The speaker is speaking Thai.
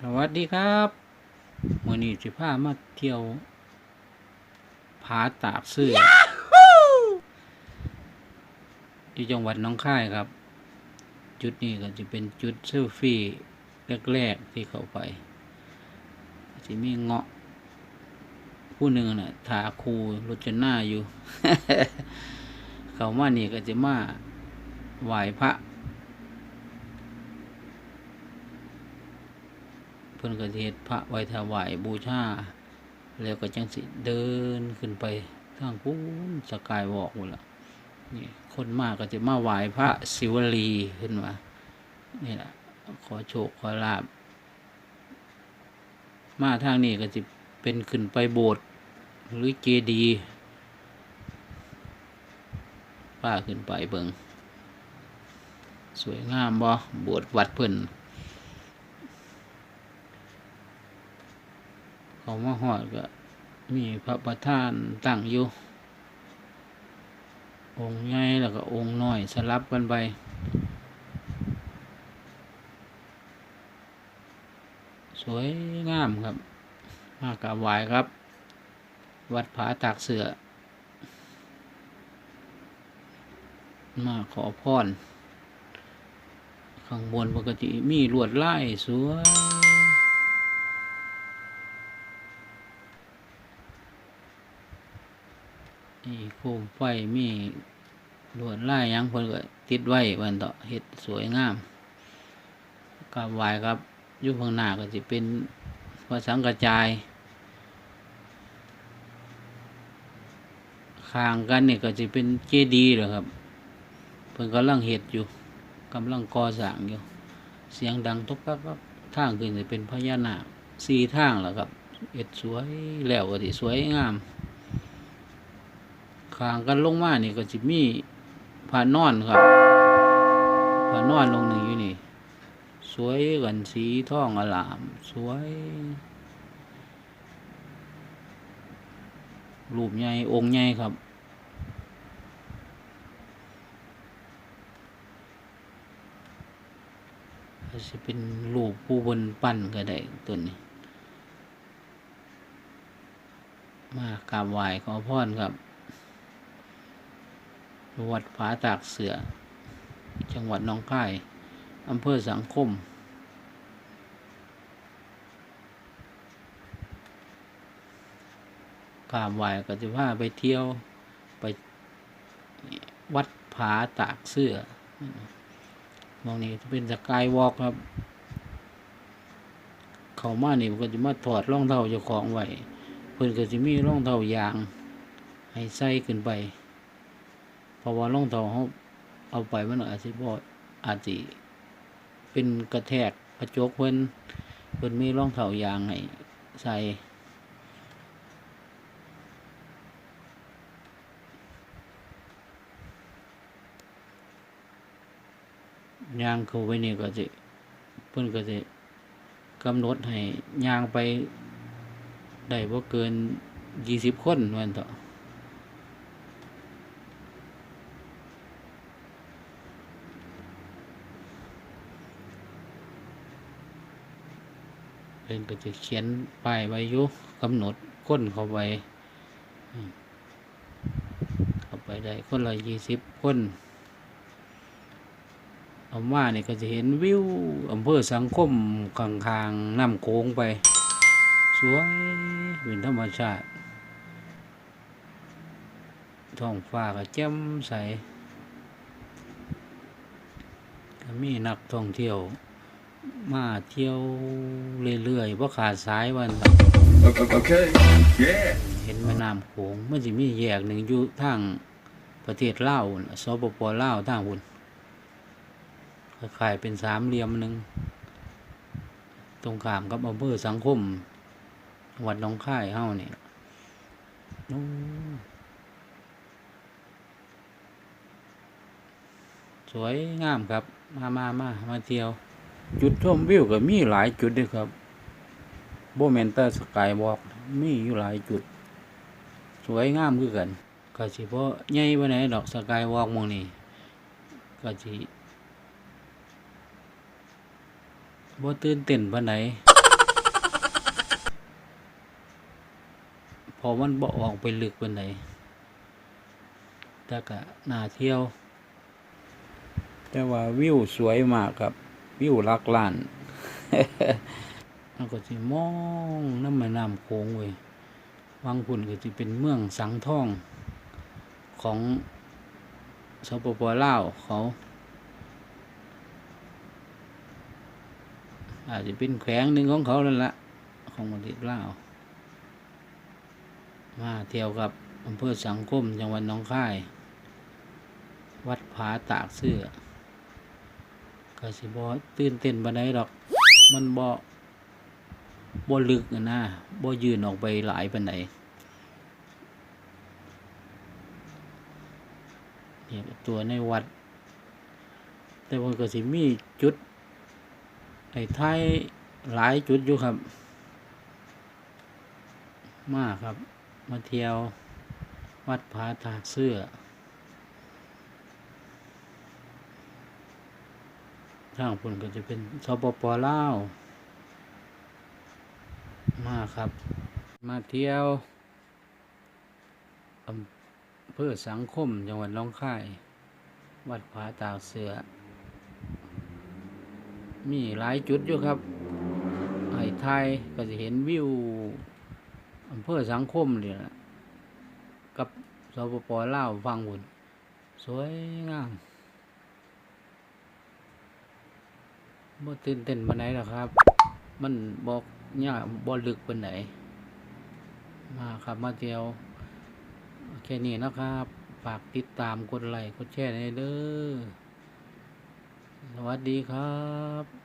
สวัสดีครับมื่อนี้สิพามาเที่ยวผาตากเสื้ออยู่จังหวัดหน้องค่ายครับ จุดนี้ก็จะเป็นจุดเซลฟี่แรกๆที่เข้าไปจะมีเงาะ ผู้หนึ่งน่ะถาคูรจนาอยู่ เขามานี่ก็จะมาไหว้พระ พิ่นก็เฮ็ดพระไว้ถวายบูชาแล้วก็จังสิเดินขึ้นไปทางพูนสกายวอกหมดละนี่คนมากก็จะมาไหว้พระศิวลีขึ้นมานี่แหละขอโชคขอลาบมาทางนี้ก็จะเป็นขึ้นไปโบสถ์หรือเจดีป้าขึ้นไปเบิงสวยงามบ่โบสถ์วัดเพิ่น เขามาหอดก็ มีพระประธานตั้งอยู่ องค์ใหญ่แล้วก็องค์น้อยสลับกันไปสวยงามครับ มากราบไหวครับ วัดผาตากเสือ มาขอพร ข้างบนปกติมีลวดลายสวย นี่โคมไฟมีลวดลายยังเพิ่นก็ติดไว้วันต่อเฮ็ดสวยงามกราบไหว้ครับยู่ข้างหน้าก็สิเป็นพระสังกระจายข้างกันนี่ก็สิเป็นเจดีย์เหรอครับเพิ่นกำลังเฮ็ดอยู่กำลังก่อสร้างอยู่ เสียงดังทุกปักปักทางขึ้นสิเป็นพญานาคสี่ทางแล้วครับเอ็ดสวยแล้วก็สิสวยงาม ข้างกันลงมานี่ก็จะมีผ้านนอนครับผ้านอนลงหนึ่งอยู่นี่ สวยกันสีทองอลาม สวยรูปใหญ่องค์ใหญ่ครับอาจจะเป็นรูปผู้บนปั้นก็ได้ตัวนี้ มากราบไหว้ขอพรครับ วัดผาตากเสือ จังหวัดหนองคายอำเภอสังคม กาบไหวก็จะพาไปเที่ยวไปวัดผาตากเสือมองนี้จะเป็นสกายวอล์กครับ เขามานี่ก็จะมาถอดร่องเท้าเจ้าของไว้เพื่อนก็จะมีร่องเท้ายาง ให้ใส่ขึ้นไป เพราะว่ารองท้าเขาเอาไปมันอาจจะบ่อาจจะเป็นกระแทกกระจกเพิ่นเพิ่นมีรองเท้ายางให้ใส่ยางเข้าไปนี่ก็จะเพิ่นก็จะกำหนดให้ยางไปได้บ่เกินยี่สิบคนวันต่อ เพิ่นก็จะเขียนป้ายไว้ยู่กำหนดคนเข้าไปเข้าไปได้คนละยี่สิบคนเอามาเนี่ยก็จะเห็นวิวอำเภอสังคมข้างๆน้ำโขงไป สวยเป็นธรรมชาติท้องฟ้าก็แจ่มใสก็มีนักท่องเที่ยว มาเที่ยวเรื่อยๆเพราะขาดสายวันครับ Okay. Yeah. เห็นแม่น้ำโขงมันจะมีแยกหนึ่งอยู่ทางประเทศลาวน่ะสปปลาวทางหุ่นคล้ายๆเป็นสามเหลี่ยมหนึ่งตรงข้ามกับอำเภอสังคมจังหวัดหนองคายเฮานี่นู้นสวยงามครับ มามามามาเที่ยว จุดชมวิวก็มีหลายจุดด้วยครับโบเมนเตอร์สกายวอล์กมีอยู่หลายจุด สวยงามคือกันก็สิเพราะใหญ่ไปไหนดอกสกายวอล์กมองนี่ก็สิบ่ตื่นเต้นปไหนพอมันบ่ออกไปลึกไปไหนแต่ก็น่าเที่ยว แต่ว่าวิวสวยมากครับ วิวลักล้านมันก็สิมองน้ำม่น้ำโขงเว้ยวังพุ่นก็สิเป็นเมืองสังท่องของสปปลาวเขา อาจจะเป็นแขวงหนึ่งของเขาแล้วละของประเทศลาวมาเที่ยวกับอำเภอสังคมจังหวัดหนองคาย วัดผาตากเสื้อ ก็สิบอตื่นเต้นบันไดดอก มันบ่บ่ลึกนะบ่ยืนออกไปหลายปานใดเนี่ยตัวในวัด แต่ว่าก็สิมีจุดไอ้ไทยหลายจุดอยู่ครับ มากครับ มาเที่ยว วัดผาตากเสื้อ ทางพุ่นก็จะเป็นสปปลาวมาครับ มาเที่ยวอำเภอสังคมจังหวัดหน้องคาย วัดผาตากเสือ มีหลายจุดอยู่ครับไอ้ไทยก็จะเห็นวิวอำเภอสังคมเนี่ยนะกับสปปลาวฟังบุญสวยงาม บ่ตื่นเต้นปานไหนหรอกครับ มันบอกยากบ่ลึกปานไหน มาครับมาเที่ยวแค่นี้นะครับ ฝากติดตามกดไลค์กดแชร์ให้เด้อสวัสดีครับ